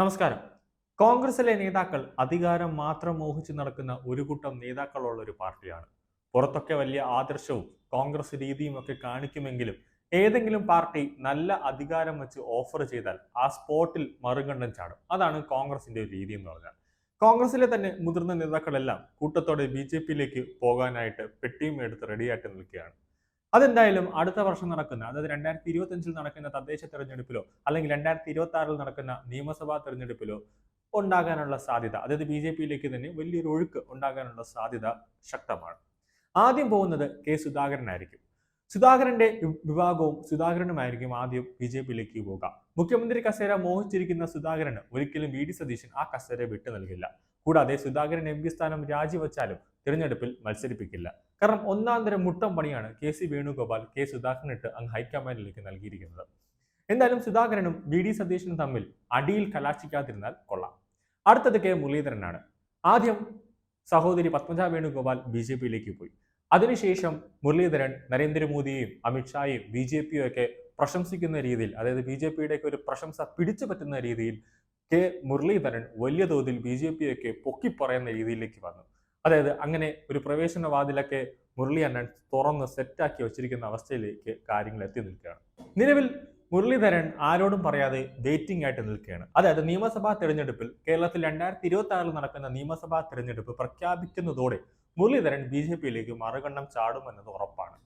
നമസ്കാരം. കോൺഗ്രസിലെ നേതാക്കൾ അധികാരം മാത്രം മോഹിച്ച് നടക്കുന്ന ഒരു കൂട്ടം നേതാക്കളുള്ള ഒരു പാർട്ടിയാണ്. പുറത്തൊക്കെ വലിയ ആദർശവും കോൺഗ്രസ് രീതിയും ഒക്കെ കാണിക്കുമെങ്കിലും ഏതെങ്കിലും പാർട്ടി നല്ല അധികാരം വെച്ച് ഓഫർ ചെയ്താൽ ആ സ്പോട്ടിൽ മറുകണ്ഠം ചാടും. അതാണ് കോൺഗ്രസിന്റെ ഒരു രീതി എന്ന് പറഞ്ഞാൽ. കോൺഗ്രസിലെ തന്നെ മുതിർന്ന നേതാക്കളെല്ലാം കൂട്ടത്തോടെ ബി ജെ പിയിലേക്ക് പോകാനായിട്ട് പെട്ടിയും എടുത്ത് റെഡിയായിട്ട് നിൽക്കുകയാണ്. അതെന്തായാലും അടുത്ത വർഷം നടക്കുന്ന അതായത് രണ്ടായിരത്തി ഇരുപത്തി അഞ്ചിൽ നടക്കുന്ന തദ്ദേശ തെരഞ്ഞെടുപ്പിലോ അല്ലെങ്കിൽ രണ്ടായിരത്തി ഇരുപത്തി ആറിൽ നടക്കുന്ന നിയമസഭാ തെരഞ്ഞെടുപ്പിലോ ഉണ്ടാകാനുള്ള സാധ്യത അതായത് ബി ജെ പിയിലേക്ക് തന്നെ വലിയൊരു ഒഴുക്ക് ഉണ്ടാകാനുള്ള സാധ്യത ശക്തമാണ്. ആദ്യം പോകുന്നത് കെ സുധാകരനായിരിക്കും. സുധാകരന്റെ വിഭാഗവും സുധാകരനുമായിരിക്കും ആദ്യം ബി ജെ പിയിലേക്ക് പോകാം മുഖ്യമന്ത്രി കസേര മോഹിച്ചിരിക്കുന്ന സുധാകരന് ഒരിക്കലും വി ഡി സതീശൻ ആ കസേര വിട്ടു നൽകില്ല. കൂടാതെ സുധാകരൻ എം പി സ്ഥാനം രാജിവെച്ചാലും തിരഞ്ഞെടുപ്പിൽ മത്സരിപ്പിക്കില്ല. കാരണം ഒന്നാം തരം മുട്ടം പണിയാണ് കെ സി വേണുഗോപാൽ കെ സുധാകരനിട്ട് അങ്ങ് ഹൈക്കമാൻഡിലേക്ക് നൽകിയിരിക്കുന്നത്. എന്തായാലും സുധാകരനും വി ഡി സതീശനും തമ്മിൽ അടിയിൽ കലാശിക്കാതിരുന്നാൽ കൊള്ളാം. അടുത്തത് കെ മുരളീധരനാണ്. ആദ്യം സഹോദരി പത്മജ വേണുഗോപാൽ ബി ജെ പിയിലേക്ക് പോയി. അതിനുശേഷം മുരളീധരൻ നരേന്ദ്രമോദിയെയും അമിത്ഷായെയും ബി ജെ പിയും ഒക്കെ പ്രശംസിക്കുന്ന രീതിയിൽ അതായത് ബി ജെ പിയുടെ ഒക്കെ ഒരു പ്രശംസ പിടിച്ചു പറ്റുന്ന രീതിയിൽ കെ മുരളീധരൻ വലിയ തോതിൽ ബി ജെ പിയൊക്കെ പൊക്കിപ്പറയുന്ന രീതിയിലേക്ക് വന്നു. അതായത് അങ്ങനെ ഒരു പ്രവേശന വാതിലൊക്കെ മുരളി അണ്ണൻ തുറന്ന് സെറ്റാക്കി വെച്ചിരിക്കുന്ന അവസ്ഥയിലേക്ക് കാര്യങ്ങൾ എത്തി നിൽക്കുകയാണ്. നിലവിൽ മുരളീധരൻ ആരോടും പറയാതെ വെയിറ്റിംഗ് ആയിട്ട് നിൽക്കുകയാണ്. അതായത് നിയമസഭാ തെരഞ്ഞെടുപ്പിൽ കേരളത്തിൽ രണ്ടായിരത്തി ഇരുപത്തി ആറിൽ നടക്കുന്ന നിയമസഭാ തെരഞ്ഞെടുപ്പ് പ്രഖ്യാപിക്കുന്നതോടെ മുരളീധരൻ ബി ജെ പിയിലേക്ക് മറുകണ്ണം ചാടുമെന്നത് ഉറപ്പാണ്.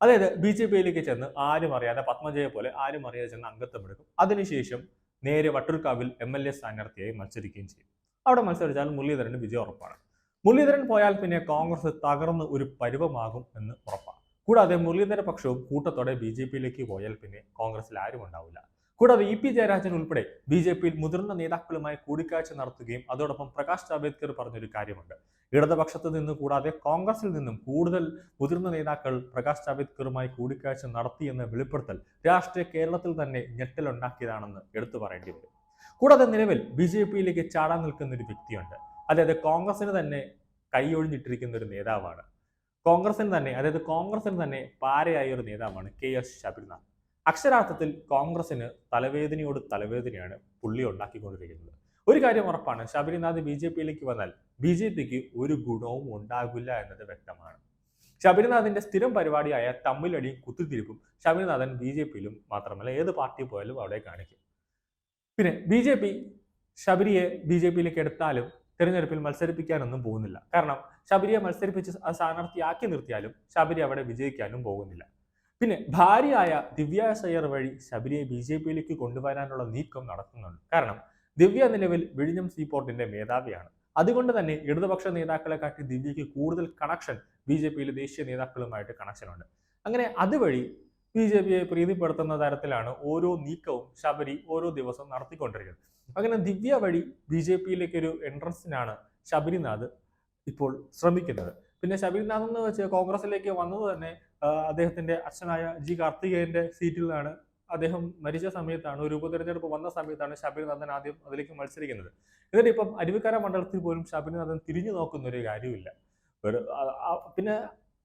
അതായത് ബി ജെ പിയിലേക്ക് ചെന്ന് ആരും അറിയാതെ പത്മജയെ പോലെ ആരും അറിയാതെ ചെന്ന് അംഗത്വമെടുക്കും. അതിനുശേഷം നേരെ വട്ടൂർക്കാവിൽ എം എൽ എ സ്ഥാനാർത്ഥിയായി മത്സരിക്കുകയും ചെയ്യും. അവിടെ മത്സരിച്ചാൽ മുരളീധരന് വിജയം ഉറപ്പാണ്. മുരളീധരൻ പോയാൽ പിന്നെ കോൺഗ്രസ് തകർന്ന് ഒരു പരുവമാകും എന്ന് ഉറപ്പാണ്. കൂടാതെ മുരളീധര പക്ഷവും കൂട്ടത്തോടെ ബി ജെ പിയിലേക്ക് പോയാൽ പിന്നെ കോൺഗ്രസിൽ ആരും ഉണ്ടാവില്ല. കൂടാതെ ഇ പി ജയരാജൻ ഉൾപ്പെടെ ബി ജെ പിയിൽ മുതിർന്ന നേതാക്കളുമായി കൂടിക്കാഴ്ച നടത്തുകയും അതോടൊപ്പം പ്രകാശ് ജാവ്ദേക്കർ പറഞ്ഞൊരു കാര്യമുണ്ട്. ഇടതുപക്ഷത്ത് നിന്ന് കൂടാതെ കോൺഗ്രസിൽ നിന്നും കൂടുതൽ മുതിർന്ന നേതാക്കൾ പ്രകാശ് ജാവ്ദേക്കറുമായി കൂടിക്കാഴ്ച നടത്തി എന്ന വെളിപ്പെടുത്തൽ രാഷ്ട്രീയ കേരളത്തിൽ തന്നെ ഞെട്ടലുണ്ടാക്കിയതാണെന്ന് എടുത്തു പറയേണ്ടി വരും കൂടാതെ നിലവിൽ ബി ജെ പിയിലേക്ക് ചാടാൻ നിൽക്കുന്ന ഒരു വ്യക്തിയുണ്ട്. അതായത് കോൺഗ്രസിന് തന്നെ കൈയൊഴിഞ്ഞിട്ടിരിക്കുന്ന ഒരു നേതാവാണ്. കോൺഗ്രസിന് തന്നെ അതായത് കോൺഗ്രസിന് തന്നെ പാരയായ ഒരു നേതാവാണ് കെ എസ് ശബരിനാഥ്. അക്ഷരാർത്ഥത്തിൽ കോൺഗ്രസിന് തലവേദനയോട് തലവേദനയാണ് പുള്ളി ഉണ്ടാക്കിക്കൊണ്ടിരിക്കുന്നത്. ഒരു കാര്യം ഉറപ്പാണ് ശബരിനാഥ് ബി ജെ പിയിലേക്ക് വന്നാൽ ബി ജെ പിക്ക് ഒരു ഗുണവും ഉണ്ടാകില്ല എന്നത് വ്യക്തമാണ്. ശബരിനാഥിന്റെ സ്ഥിരം പരിപാടിയായ തമ്മിലടിയും കുത്തിത്തിരിപ്പും ശബരിനാഥൻ ബി ജെ പിയിലും മാത്രമല്ല ഏത് പാർട്ടി പോയാലും അവിടെ കാണിക്കും. പിന്നെ ബി ജെ പി ശബരിയെ ബി ജെ പിയിലേക്ക് എടുത്താലും തിരഞ്ഞെടുപ്പിൽ മത്സരിപ്പിക്കാനൊന്നും പോകുന്നില്ല. കാരണം ശബരിയെ മത്സരിപ്പിച്ച് സ്ഥാനാർത്ഥിയാക്കി നിർത്തിയാലും ശബരി അവിടെ വിജയിക്കാനും പോകുന്നില്ല. പിന്നെ ഭാര്യയായ ദിവ്യ സയ്യർ വഴി ശബരിയെ ബി ജെ പിയിലേക്ക് കൊണ്ടുവരാനുള്ള നീക്കം നടത്തുന്നുണ്ട്. കാരണം ദിവ്യ നിലവിൽ വിഴിഞ്ഞം സീപോർട്ടിന്റെ മേധാവിയാണ്. അതുകൊണ്ട് തന്നെ ഇടതുപക്ഷ നേതാക്കളെ കാട്ടി ദിവ്യയ്ക്ക് കൂടുതൽ കണക്ഷൻ ബി ജെ പിയിലെ ദേശീയ നേതാക്കളുമായിട്ട് കണക്ഷനുണ്ട് അങ്ങനെ അതുവഴി ബി ജെ പിയെ പ്രീതിപ്പെടുത്തുന്ന തരത്തിലാണ് ഓരോ നീക്കവും ശബരി ഓരോ ദിവസവും നടത്തിക്കൊണ്ടിരിക്കുന്നത്. അങ്ങനെ ദിവ്യ വഴി ബി ജെ പിയിലേക്ക് ഒരു എൻട്രൻസിനാണ് ശബരിനാഥ് ഇപ്പോൾ ശ്രമിക്കുന്നത്. പിന്നെ ശബരിനാഥ് എന്ന് വെച്ച് കോൺഗ്രസിലേക്ക് വന്നത് തന്നെ അദ്ദേഹത്തിന്റെ അച്ഛനായ ജി കാർത്തികേയന്റെ സീറ്റിൽ നിന്നാണ് അദ്ദേഹം മരിച്ച സമയത്താണ് ഒരു ഉപതെരഞ്ഞെടുപ്പ് വന്ന സമയത്താണ് ശബരിനാഥൻ ആദ്യം അതിലേക്ക് മത്സരിക്കുന്നത്. എന്നിട്ട് ഇപ്പം അരുവിക്കര മണ്ഡലത്തിൽ പോലും ശബരിനാഥൻ തിരിഞ്ഞു നോക്കുന്ന ഒരു കാര്യമില്ല പിന്നെ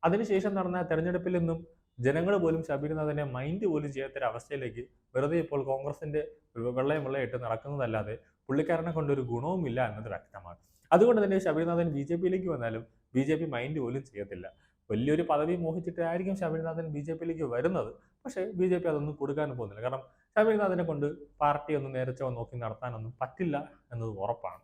അതിനുശേഷം നടന്ന തെരഞ്ഞെടുപ്പിൽ നിന്നും ജനങ്ങൾ പോലും ശബരിനാഥനെ മൈൻഡ് പോലും ചെയ്യാത്തൊരു അവസ്ഥയിലേക്ക് വെറുതെ ഇപ്പോൾ കോൺഗ്രസിന്റെ വെള്ളയും വെള്ളയിട്ട് നടക്കുന്നതല്ലാതെ പുള്ളിക്കാരനെ കൊണ്ടൊരു ഗുണവുമില്ല എന്നത് വ്യക്തമാണ്. അതുകൊണ്ട് തന്നെ ശബരിനാഥൻ ബി ജെ പിയിലേക്ക് വന്നാലും ബി ജെ പി മൈൻഡ് പോലും ചെയ്യത്തില്ല. വലിയൊരു പദവി മോഹിച്ചിട്ടായിരിക്കും ശബരിനാഥൻ ബി ജെ പിയിലേക്ക് വരുന്നത്. പക്ഷേ ബി ജെ പി അതൊന്നും കൊടുക്കാൻ പോകുന്നില്ല. കാരണം ശബരിനാഥനെ കൊണ്ട് പാർട്ടി ഒന്നും നേരത്തെ നോക്കി നടത്താനൊന്നും പറ്റില്ല എന്നത് ഉറപ്പാണ്.